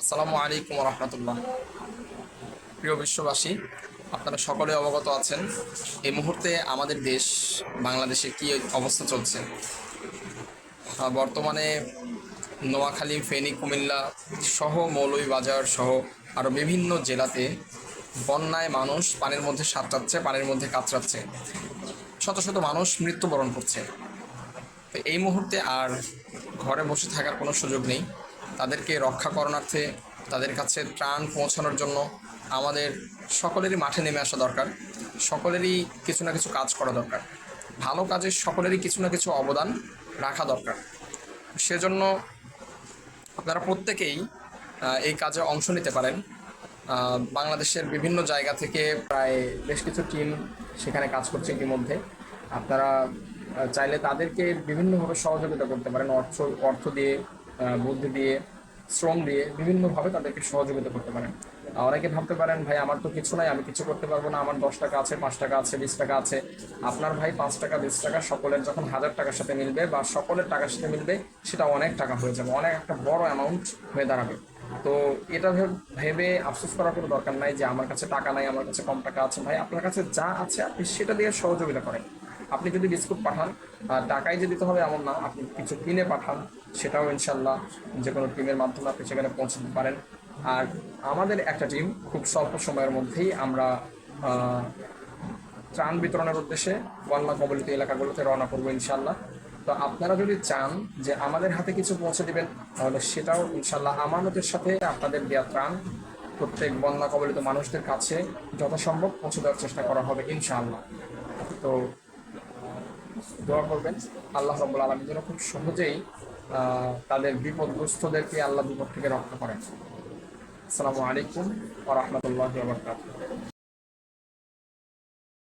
আসসালামু আলাইকুম রহমতুল্লাহ প্রিয় বিশ্ববাসী, আপনারা সকলে অবগত আছেন, এই মুহূর্তে আমাদের দেশ, বাংলাদেশে কি অবস্থা চলছে? বর্তমানে নোয়াখালী, ফেনী, কুমিল্লা সহ মৌলভীবাজার সহ আরও বিভিন্ন জেলাতে বন্যায় মানুষ পানির মধ্যে সাঁতরাচ্ছে, পানির মধ্যে কাতরাচ্ছে। শত শত মানুষ মৃত্যুবরণ করছে। তো এই মুহূর্তে আর ঘরে বসে থাকার কোনো সুযোগ নেই। তাদেরকে রক্ষা করণার্থে, তাদের কাছে ত্রাণ পৌঁছানোর জন্য আমাদের সকলেরই মাঠে নেমে আসা দরকার। সকলেরই কিছু না কিছু কাজ করা দরকার। ভালো কাজে সকলেরই কিছু না কিছু অবদান রাখা দরকার। সেজন্য আপনারা প্রত্যেকেই এই কাজে অংশ নিতে পারেন। বাংলাদেশের বিভিন্ন জায়গা থেকে প্রায় বেশ কিছু টিম সেখানে কাজ করছে ইতিমধ্যে। আপনারা চাইলে তাদেরকে বিভিন্নভাবে সহযোগিতা করতে পারেন, অর্থ অর্থ দিয়ে বুদ্ধি দিয়ে। শ্রম দিয়ে বিভিন্নভাবে তাদেরকে সহযোগিতা করতে পারেন। অনেকে ভাবতে পারেন, ভাই, আমার তো কিছু নাই, আমি কিছু করতে পারব না, আমার দশ টাকা আছে, পাঁচ টাকা আছে, বিশ টাকা আছে। আপনার ভাই পাঁচ টাকা, বিশ টাকা সকলের যখন হাজার টাকার সাথে মিলবে বা সকলের টাকার সাথে মিলবে, সেটা অনেক টাকা হয়ে যাবে, অনেক একটা বড় অ্যামাউন্ট হয়ে দাঁড়াবে। তো এটা ভেব- আফসোস করার কোনো দরকার নাই যে আমার কাছে টাকা নাই, আমার কাছে কম টাকা আছে। ভাই, আপনার কাছে যা আছে আপনি সেটা দিয়ে সহযোগিতা করেন। আপনি যদি বিস্কুট পাঠান, আর টাকাই যে দিতে হবে এমন না, আপনি কিছু কিনে পাঠান, সেটাও ইনশাল্লাহ যে কোনো টিমের মাধ্যমে আপনি সেখানে পৌঁছে দিতে পারেন। আর আমাদের একটা টিম, খুব স্বল্প সময়ের মধ্যেই আমরা ত্রাণ বিতরণের উদ্দেশ্যে বন্যা কবলিত এলাকাগুলোতে রওনা করব ইনশাল্লাহ। তো আপনারা যদি চান যে আমাদের হাতে কিছু পৌঁছে দিবেন, তাহলে সেটাও ইনশাল্লাহ আমানতের সাথে আপনাদের দেওয়া ত্রাণ প্রত্যেক বন্যা কবলিত মানুষদের কাছে যথাসম্ভব পৌঁছে দেওয়ার চেষ্টা করা হবে ইনশাআল্লাহ তো দোয়া করবেন। আল্লাহ রব্বুল আলমী যেন খুব সহজেই তাদের বিপদগ্রস্তদেরকে আল্লাহ বিপদ থেকে রক্ষা করেন। আসসালামু আলাইকুম ও রহমতুল্লাহ